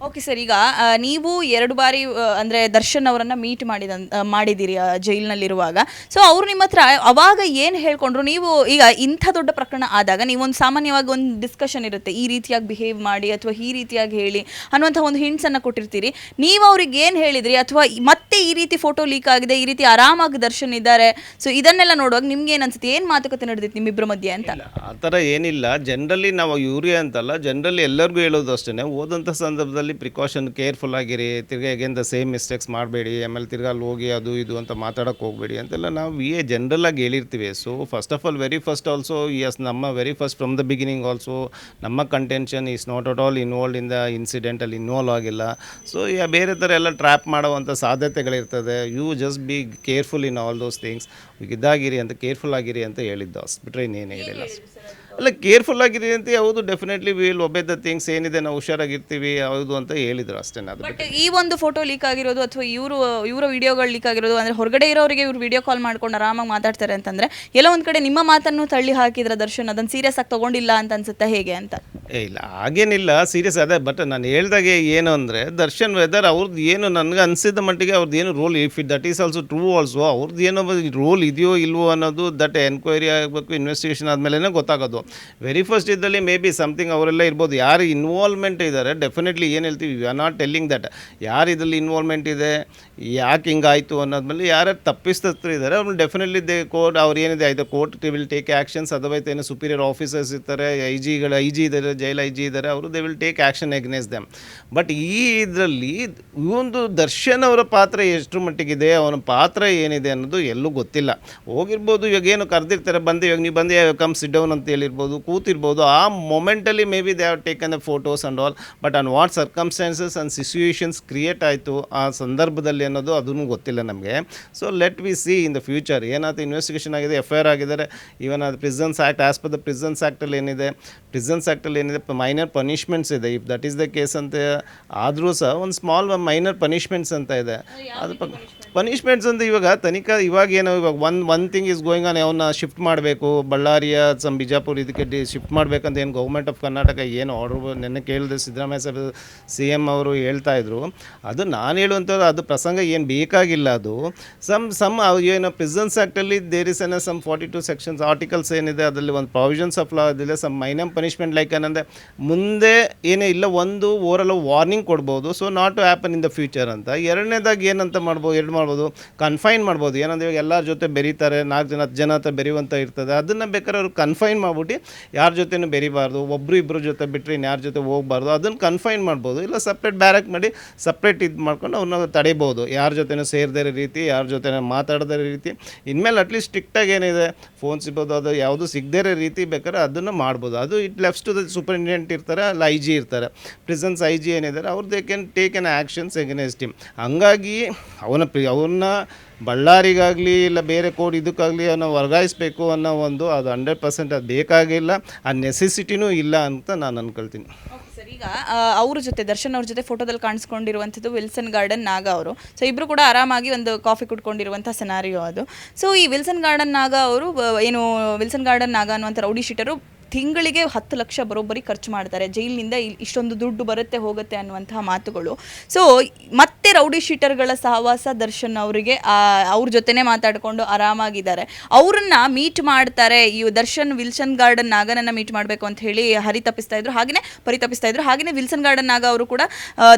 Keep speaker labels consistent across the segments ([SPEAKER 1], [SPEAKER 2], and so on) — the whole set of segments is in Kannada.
[SPEAKER 1] ಓಕೆ ಸರ್ ಈಗ ನೀವು ಎರಡು ಬಾರಿ ಆ, ಅಂದ್ರೆ ದರ್ಶನ್ ಅವರನ್ನ ಮೀಟ್ ಮಾಡಿದ ಮಾಡಿದಿರಿ ಆ, ಜೈಲಿನಲ್ಲಿರುವಾಗ. ಸೊ ಅವರು ನಿಮ್ಮ ಹತ್ರ ಅವಾಗ ಏನು ಹೇಳ್ಕೊಂಡ್ರು? ನೀವು ಈಗ ಇಂಥ ದೊಡ್ಡ ಪ್ರಕರಣ ಆದಾಗ ನೀವೊಂದು ಸಾಮಾನ್ಯವಾಗಿ ಒಂದು ಡಿಸ್ಕಷನ್ ಇರುತ್ತೆ. ಈ ರೀತಿಯಾಗಿ ಬಿಹೇವ್ ಮಾಡಿ ಅಥವಾ ಈ ರೀತಿಯಾಗಿ ಹೇಳಿ ಅನ್ನುವಂಥ ಒಂದು ಹಿಂಟ್ಸ್ ಅನ್ನ ಕೊಟ್ಟಿರ್ತೀರಿ. ನೀವು ಅವ್ರಿಗೆ ಏನು ಹೇಳಿದ್ರಿ? ಅಥವಾ ಮತ್ತೆ ಈ ರೀತಿ ಫೋಟೋ ಲೀಕ್ ಆಗಿದೆ ಈ ರೀತಿ ಆರಾಮಾಗಿ ದರ್ಶನ್ ಇದ್ದಾರೆ. ಸೊ ಇದನ್ನೆಲ್ಲ ನೋಡುವಾಗ ನಿಮ್ಗೆ ಏನು ಅನ್ಸುತ್ತೆ? ಏನು ಮಾತುಕತೆ ನಡೆದಿತ್ತು ನಿಮ್ಮಿಬ್ಬರ ಮಧ್ಯೆ ಅಂತ?
[SPEAKER 2] ಆ ಥರ ಏನಿಲ್ಲ. ಜನರಲಿ ನಾವು ಇವ್ರಿಗೆ ಅಂತಲ್ಲ ಜನರಲಿ ಎಲ್ಲರಿಗೂ ಹೇಳೋದು ಅಷ್ಟೇ ಓದಂಥ ಸಂದರ್ಭದಲ್ಲಿ ಪ್ರಿಕಾಷನ್ ಕೇರ್ಫುಲ್ ಆಗಿರಿ ತಿರ್ಗಾ ಅಗೇನ್ ದ ಸೇಮ್ ಮಿಸ್ಟೇಕ್ಸ್ ಮಾಡಬೇಡಿ ಆಮೇಲೆ ತಿರ್ಗಾ ಅಲ್ಲಿ ಹೋಗಿ ಅದು ಇದು ಅಂತ ಮಾತಾಡೋಕೆ ಹೋಗಬೇಡಿ ಅಂತೆಲ್ಲ ನಾವು ವಿ ಎ ಜನರಲ್ ಆಗಿ ಹೇಳಿರ್ತೀವಿ. So first of all very first also yes ನಮ್ಮ very first from the beginning also ನಮ್ಮ contention is not at all involve in the ಇನ್ಸಿಡೆಂಟಲ್ಲಿ involve ಆಗಿಲ್ಲ. ಸೊ ಈಗ ಬೇರೆ ಥರ ಎಲ್ಲ ಟ್ರ್ಯಾಪ್ ಮಾಡುವಂಥ ಸಾಧ್ಯತೆಗಳಿರ್ತದೆ. You just be careful in all those things ಇದಾಗಿರಿ ಅಂತ ಕೇರ್ಫುಲ್ ಆಗಿರಿ ಅಂತ ಹೇಳಿದ್ದು ಅಷ್ಟು ಬಿಟ್ಟರೆ ಇನ್ನೇನು ಹೇಳಿಲ್ಲ. ಅಲ್ಲ ಕೇರ್ಫುಲ್ ಆಗಿರಿ ಅಂತ ಯಾವುದು definitely will obey the things ಏನಿದೆ ನಾವು ಹುಷಾರಾಗಿರ್ತೀವಿ ಹೌದು ಅಂತ ಹೇಳಿದ್ರು ಅಷ್ಟೇ ಅದು
[SPEAKER 1] ಬಟ್ ಈ ಒಂದು ಫೋಟೋ ಲೀಕ್ ಆಗಿರೋದು ಅಥವಾ ಇವರು ಇವರ ವಿಡಿಯೋಗಳು ಲೀಕ್ ಆಗಿರೋದು ಅಂದ್ರೆ ಹೊರಗಡೆ ಇರೋರಿಗೆ ಇವ್ರು ವಿಡಿಯೋ ಕಾಲ್ ಮಾಡ್ಕೊಂಡು ಆರಾಮಾಗಿ ಮಾತಾಡ್ತಾರೆ ಅಂತಂದ್ರೆ ಎಲ್ಲೋ ಒಂದು ಕಡೆ ನಿಮ್ಮ ಮಾತನ್ನು ತಳ್ಳಿ ಹಾಕಿದ್ರ ದರ್ಶನ್ ಅದನ್ನು ಸೀರಿಯಸ್ ಆಗಿ ತಗೊಂಡಿಲ್ಲ ಅಂತ ಅನ್ಸುತ್ತೆ ಹೇಗೆ ಅಂತ?
[SPEAKER 2] ಏ ಇಲ್ಲ ಹಾಗೇನಿಲ್ಲ ಸೀರಿಯಸ್ ಅದೇ ಬಟ್ ನಾನು ಹೇಳ್ದಾಗೆ ಏನು ಅಂದರೆ ದರ್ಶನ್ ವೆದರ್ ಅವ್ರದ್ದು ಏನು ನನಗೆ ಅನಿಸಿದ ಮಟ್ಟಿಗೆ ಅವ್ರದ್ದು ಏನು role if it that is also true also ಅವ್ರದ್ದು ಏನೋ ರೋಲ್ ಇದೆಯೋ ಇಲ್ವೋ ಅನ್ನೋದು ದಟ್ ಎನ್ಕ್ವೈರಿ ಆಗಬೇಕು ಇನ್ವೆಸ್ಟಿಗೇಷನ್ ಆದಮೇಲೆ ಗೊತ್ತಾಗೋದು. ವೆರಿ ಫಸ್ಟ್ ಇದ್ದಲ್ಲಿ ಮೇ ಬಿ ಸಮಥಿಂಗ್ ಅವರೆಲ್ಲ ಇರ್ಬೋದು. ಯಾರು ಇನ್ವಾಲ್ವ್ಮೆಂಟ್ ಇದ್ದಾರೆ ಡೆಫಿನೆಟ್ಲಿ ಏನು ಹೇಳ್ತೀವಿ you are not telling that ಯಾರು ಇದರಲ್ಲಿ ಇನ್ವಾಲ್ವ್ಮೆಂಟ್ ಇದೆ, ಯಾಕೆ ಹಿಂಗಾಯಿತು ಅನ್ನೋದ್ಮೇಲೆ ಯಾರು ತಪ್ಪಿಸ್ತರು ಇದ್ದಾರೆ, ಅವ್ರು ಡೆಫಿನೆಟ್ಲಿ ದೇ ಕೋರ್ಟ್ ಅವ್ರು ಏನಿದೆ ಆಯಿತು ಕೋರ್ಟ್ ವಿಲ್ ಟೇಕ್ ಆ್ಯಕ್ಷನ್ಸ್ ಅದವೈತೆ ಏನು ಸುಪೀರಿಯರ್ ಆಫೀಸರ್ಸ್ ಇರ್ತಾರೆ ಐ ಜಿಗಳು ಐ ಜಿ ಇದ್ದಾರೆ ಜೈಲ್ ಐ ಜಿ ಇದ್ದಾರೆ, ಅವರು they will take action against them but ಈ ಇದರಲ್ಲಿ ಒಂದು ದರ್ಶನ್ ಅವರ ಪಾತ್ರ ಎಷ್ಟು ಮಟ್ಟಿಗಿದೆ, ಅವನ ಪಾತ್ರ ಏನಿದೆ ಅನ್ನೋದು ಎಲ್ಲೂ ಗೊತ್ತಿಲ್ಲ. ಹೋಗಿರ್ಬೋದು ಇವಾಗ ಏನು ಕರೆದಿರ್ತಾರೆ, ಬಂದು ಇವಾಗ ನೀವು ಬಂದು ಕಮ್ ಸಿಟ್ ಡೌನ್ ಅಂತ ಹೇಳಿರ್ಬೋದು. ಕೂತಿರ್ಬೋದು ಆ ಮೊಮೆಂಟಲ್ಲಿ may be they have taken the photos and all but on what circumstances and situations create ಆಯಿತು ಆ ಸಂದರ್ಭದಲ್ಲಿ ಅನ್ನೋದು ಅದನ್ನು ಗೊತ್ತಿಲ್ಲ ನಮಗೆ. So let we see in the future ಏನಾದರೂ ಇನ್ವೆಸ್ಟಿಗೇಷನ್ ಆಗಿದೆ ಎಫ್ ಐ ಆರ್ ಆಗಿದ್ದಾರೆ ಈವನ್ ಅದು prisons act as per the prisons ಆ್ಯಕ್ಟಲ್ಲಿ ಏನಿದೆ ಪ್ರಿಸನ್ಸ್ ಆ್ಯಕ್ಟಲ್ಲಿ ಏನಿದೆ ಮೈನರ್ ಪನಿಷ್ಮೆಂಟ್ಸ್ ಇದೆ. If that is the case ಅಂತ ಆದರೂ ಸಹ ಒಂದು ಸ್ಮಾಲ್ ಮೈನರ್ ಪನಿಷ್ಮೆಂಟ್ಸ್ ಅಂತ ಇದೆ. ಅದು ಪನಿಷ್ಮೆಂಟ್ಸ್ ಅಂತ ಇವಾಗ ತನಿಖಾ ಇವಾಗ ಏನೋ ಇವಾಗ one one thing is going on ಅವನ್ನ ಶಿಫ್ಟ್ ಮಾಡಬೇಕು ಬಳ್ಳಾರಿಯ ಸಮ್ ಬಿಜಾಪುರ ಇದಕ್ಕೆ ಡಿ ಶಿಫ್ಟ್ ಮಾಡಬೇಕಂತ ಏನು ಗೌರ್ಮೆಂಟ್ ಆಫ್ ಕರ್ನಾಟಕ ಏನು ಆರ್ಡ್ರ್ ನೆನ್ನೆ ಕೇಳಿದೆ ಸಿದ್ದರಾಮಯ್ಯ ಸಾಹೇಬ್ ಸಿ ಎಂ ಅವರು ಹೇಳ್ತಾ ಇದ್ರು. ಅದು ನಾನು ಹೇಳುವಂಥದ್ದು, ಅದು ಪ್ರಸಂಗ ಏನು ಬೇಕಾಗಿಲ್ಲ ಅದು. ಸಮ್ ಸಮ್ ಏನು prisons ಆ್ಯಕ್ಟಲ್ಲಿ there is an some forty two sections articles ಏನಿದೆ, ಅದರಲ್ಲಿ ಒಂದು ಪ್ರಾವಿಷನ್ಸ್ ಆಫ್ ಲಾ ಅದಿದೆ ಸಮ್ ಮೈನಮ್ ಪನಿಷ್ಮೆಂಟ್ ಲೈಕ್ ಏನಂದರೆ, ಮುಂದೆ ಏನೇ ಇಲ್ಲ, ಒಂದು ಓವರಲ್ ವಾರ್ನಿಂಗ್ ಕೊಡ್ಬೋದು. So not to happen in the future ಅಂತ. ಎರಡನೇದಾಗಿ ಏನಂತ ಮಾಡ್ಬೋದು ಎರಡು ಮಾಡ್ಬೋದು ಕನ್ಫೈನ್ ಮಾಡ್ಬೋದು. ಏನಂದ್ರೆ ಇವಾಗ ಎಲ್ಲರ ಜೊತೆ ಬೆರೀತಾರೆ, ನಾಲ್ಕು ಜನ, ಹತ್ತು ಜನ ಹತ್ರ ಬೆರೆಯುವಂಥ ಇರ್ತದೆ. ಅದನ್ನು ಬೇಕಾದ್ರೆ ಅವ್ರು ಕನ್ಫೈನ್ ಮಾಡ್ಬಿಟ್ಟು ಯಾರ ಜೊತೆನೂ ಬೆರಿಬಾರ್ದು ಒಬ್ಬರು ಇಬ್ಬರು ಜೊತೆ ಬಿಟ್ಟರೆ ಇನ್ಯಾರ ಜೊತೆ ಹೋಗ್ಬಾರ್ದು ಅದನ್ನು ಕನ್ಫೈನ್ ಮಾಡ್ಬೋದು, ಇಲ್ಲ ಸಪ್ರೇಟ್ ಬ್ಯಾರಕ್ ಮಾಡಿ ಸಪ್ರೇಟ್ ಇದು ಮಾಡ್ಕೊಂಡು ಅವ್ರನ್ನ ತಡಿಬೋದು. ಯಾರ ಜೊತೆನೂ ಸೇರದೇ ರೀತಿ, ಯಾರ ಜೊತೆ ಮಾತಾಡದೇ ರೀತಿ, ಇನ್ಮೇಲೆ ಅಟ್ಲೀಸ್ಟ್ ಸ್ಟ್ರಿಕ್ಟಾಗಿ ಏನಿದೆ ಫೋನ್ ಸಿಗ್ಬೋದು, ಅದು ಯಾವುದು ಸಿಗದೇ ಇರೋ ರೀತಿ ಬೇಕಾದ್ರೆ ಅದನ್ನು ಮಾಡ್ಬೋದು. ಅದು it left to the superintendent ಇರ್ತಾರೆ, ಅಲ್ಲಿ ಐ ಜಿ ಇರ್ತಾರೆ. ಪ್ರಿಸನ್ಸ್ ಐ ಜಿ ಏನಿದ್ದಾರೆ ಅವ್ರು they can take an actions against them ಹಂಗಾಗಿ ಅವನ ಪ್ರಿ, ಅವ್ರನ್ನ ಬಳ್ಳಾರಿಗಾಗಲಿ, ಇಲ್ಲ ಬೇರೆ ಕೋಡ್ ಇದಕ್ಕಾಗಲಿ ಅವನ್ನ ವರ್ಗಾಯಿಸಬೇಕು ಅನ್ನೋ ಒಂದು ಅದು ಹಂಡ್ರೆಡ್ ಪರ್ಸೆಂಟ್ ಅದು ಬೇಕಾಗಿಲ್ಲ ಆ ನೆಸೆಸಿಟಿನೂ ಇಲ್ಲ ಅಂತ ನಾನು ಅನ್ಕೊಳ್ತೀನಿ.
[SPEAKER 1] ಸರ್ ಈಗ ಅವ್ರ ಜೊತೆ, ದರ್ಶನ್ ಅವ್ರ ಜೊತೆ ಫೋಟೋದಲ್ಲಿ ಕಾಣಿಸ್ಕೊಂಡಿರುವಂಥದ್ದು ವಿಲ್ಸನ್ ಗಾರ್ಡನ್ ನಾಗ ಅವರು. ಸೊ ಇಬ್ರು ಕೂಡ ಆರಾಮಾಗಿ ಒಂದು ಕಾಫಿ ಕುಟ್ಕೊಂಡಿರುವಂಥ ಸೆನಾರಿಯೋ ಅದು. ಸೊ ಈ ವಿಲ್ಸನ್ ಗಾರ್ಡನ್ ನಾಗ ಅವರು ಏನು ವಿಲ್ಸನ್ ಗಾರ್ಡನ್ ನಾಗ ಅನ್ನುವಂಥ ರೌಡಿ ಶೀಟರು ತಿಂಗಳಿಗೆ ಹತ್ತು ಲಕ್ಷ ಬರೋಬ್ಬರಿ ಖರ್ಚು ಮಾಡ್ತಾರೆ. ಜೈಲಿನಿಂದ ಇಷ್ಟೊಂದು ದುಡ್ಡು ಬರುತ್ತೆ, ಹೋಗುತ್ತೆ ಅನ್ನುವಂತಹ ಮಾತುಗಳು. ಸೊ ಮತ್ತೆ ರೌಡಿ ಶೀಟರ್ಗಳ ಸಹವಾಸ ದರ್ಶನ್ ಅವರಿಗೆ ಅವ್ರ ಜೊತೆನೇ ಮಾತಾಡಿಕೊಂಡು ಆರಾಮಾಗಿದ್ದಾರೆ. ಅವ್ರನ್ನ ಮೀಟ್ ಮಾಡ್ತಾರೆ. ಈ ದರ್ಶನ್ ವಿಲ್ಸನ್ ಗಾರ್ಡನ್ ನಾಗನನ್ನ ಮೀಟ್ ಮಾಡಬೇಕು ಅಂತ ಹೇಳಿ ಹರಿತಪ್ಪಿಸ್ತಾ ಇದ್ರು. ಹಾಗೆಯೇ ಪರಿತಪಿಸ್ತಾ ಇದ್ರು. ಹಾಗೆಯೇ ವಿಲ್ಸನ್ ಗಾರ್ಡನ್ ನಾಗ ಅವರು ಕೂಡ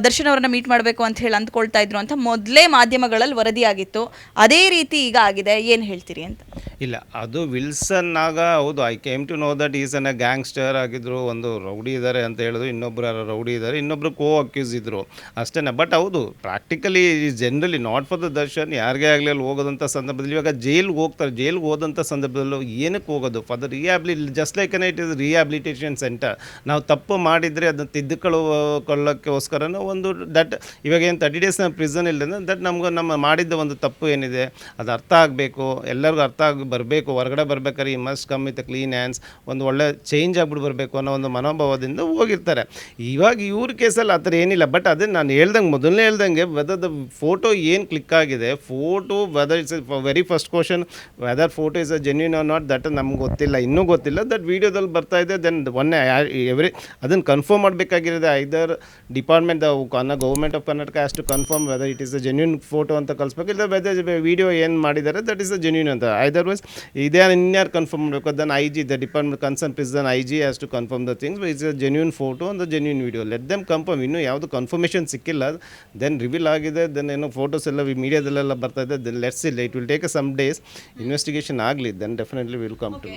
[SPEAKER 1] ದರ್ಶನ್ ಅವರನ್ನ ಮೀಟ್ ಮಾಡಬೇಕು ಅಂತ ಹೇಳಿ ಅಂದ್ಕೊಳ್ತಾ ಇದ್ರು ಅಂತ ಮೊದಲೇ ಮಾಧ್ಯಮಗಳಲ್ಲಿ ವರದಿಯಾಗಿತ್ತು. ಅದೇ ರೀತಿ ಈಗ ಆಗಿದೆ. ಏನು ಹೇಳ್ತೀರಿ ಅಂತ?
[SPEAKER 2] ಇಲ್ಲ, ಅದು ವಿಲ್ಸನ್ ಆಗ ಹೌದು I came to know that is an a gangster ಆಗಿದ್ರು, ಒಂದು ರೌಡಿ ಇದ್ದಾರೆ ಅಂತ ಹೇಳಿದ್ರು ಇನ್ನೊಬ್ಬರು ರೌಡಿ ಇದ್ದಾರೆ ಇನ್ನೊಬ್ಬರು ಕೋ ಅಕ್ಯೂಸ್ ಇದ್ದರು ಅಷ್ಟೇ ಬಟ್ ಹೌದು practically generally not for the Darshan, ಯಾರಿಗೇ ಆಗಲಿ ಅಲ್ಲಿ ಹೋಗೋದಂಥ ಸಂದರ್ಭದಲ್ಲಿ, ಇವಾಗ ಜೈಲ್ಗೆ ಹೋಗ್ತಾರೆ ಜೈಲ್ಗೆ ಹೋದಂಥ ಸಂದರ್ಭದಲ್ಲೂ ಏನಕ್ಕೆ ಹೋಗೋದು? For the ರಿಯಾಬ್ಲಿ just like an it is rehabilitation center ನಾವು ತಪ್ಪು ಮಾಡಿದರೆ ಅದನ್ನು ತಿದ್ದುಕೊಳ್ಳೋಕ್ಕೋಸ್ಕರನೂ ಒಂದು ದಟ್ ಇವಾಗ ಏನು ತರ್ಟಿ ಡೇಸ್ ಪ್ರಿಸನ್ ಇಲ್ಲ ದಟ್ ನಮ್ಗೆ ನಮ್ಮ ಮಾಡಿದ್ದ ಒಂದು ತಪ್ಪು ಏನಿದೆ, ಅದು ಅರ್ಥ ಆಗಬೇಕು, ಎಲ್ಲರಿಗೂ ಅರ್ಥ ಆಗ ಬರಬೇಕು, ಹೊರಗಡೆ ಬರ್ಬೇಕಾದ್ರೆ ಈ must come with clean hands ಒಂದು ಒಳ್ಳೆ ಚೇಂಜ್ ಆಗ್ಬಿಟ್ಟು ಬರಬೇಕು ಅನ್ನೋ ಒಂದು ಮನೋಭಾವದಿಂದ ಹೋಗಿರ್ತಾರೆ. ಇವಾಗ ಇವ್ರ ಕೇಸಲ್ಲಿ ಆ ಥರ ಏನಿಲ್ಲ. ಬಟ್ ಅದನ್ನು ನಾನು ಹೇಳ್ದಂಗೆ, ಮೊದಲನೇ ಹೇಳ್ದಂಗೆ ವೆದರ್ ದ ಫೋಟೋ ಏನು ಕ್ಲಿಕ್ ಆಗಿದೆ photo whether it's very first question whether photo is a genuine or not that ನಮ್ಗೆ ಗೊತ್ತಿಲ್ಲ, ಇನ್ನೂ ಗೊತ್ತಿಲ್ಲ. ದಟ್ ವೀಡಿಯೋದಲ್ಲಿ ಬರ್ತಾ ಇದೆ ದೆನ್ ಒನ್ ಎವ್ರಿ ಅದನ್ನು ಕನ್ಫರ್ಮ್ ಮಾಡಬೇಕಾಗಿರೋದು ಐದರ್ ಡಿಪಾರ್ಟ್ಮೆಂಟ್ ಕನ್ನ government of Karnataka has to confirm whether it is a genuine photo ಅಂತ ಕಳಿಸ್ಬೇಕು ಇಲ್ಲ ವೆದರ್ ವಿಡಿಯೋ ಏನು ಮಾಡಿದ್ದಾರೆ ದಟ್ ಇಸ್ ಅ ಜೆನ್ಯೂನ್ ಅಂತ. ಐದರ್ವೈಸ್ ಇದೇ ಇನ್ಯಾರು ಕನ್ಫರ್ಮ್ ಮಾಡಬೇಕು then I G the department concern prisons then I G has to confirm the things it's a genuine photo and genuine video let them confirm ಇನ್ನೂ ಯಾವುದು ಕನ್ಫರ್ಮೇಷನ್ ಸಿಕ್ಕಿಲ್ಲ ದೆನ್ ರಿವೀಲ್ ಆಗಿದೆ ದೆನ್ ಏನೋ ಫೋಟೋಸ್ ಎಲ್ಲ ಮೀಡಿಯಾದಲ್ಲೆಲ್ಲ ಬರ್ತಾ ಇದೆ ದೆನ್ ಲೆಟ್ಸ್ ಇಲ್ಲ it will take some days investigation ಆಗಲಿ then definitely will come to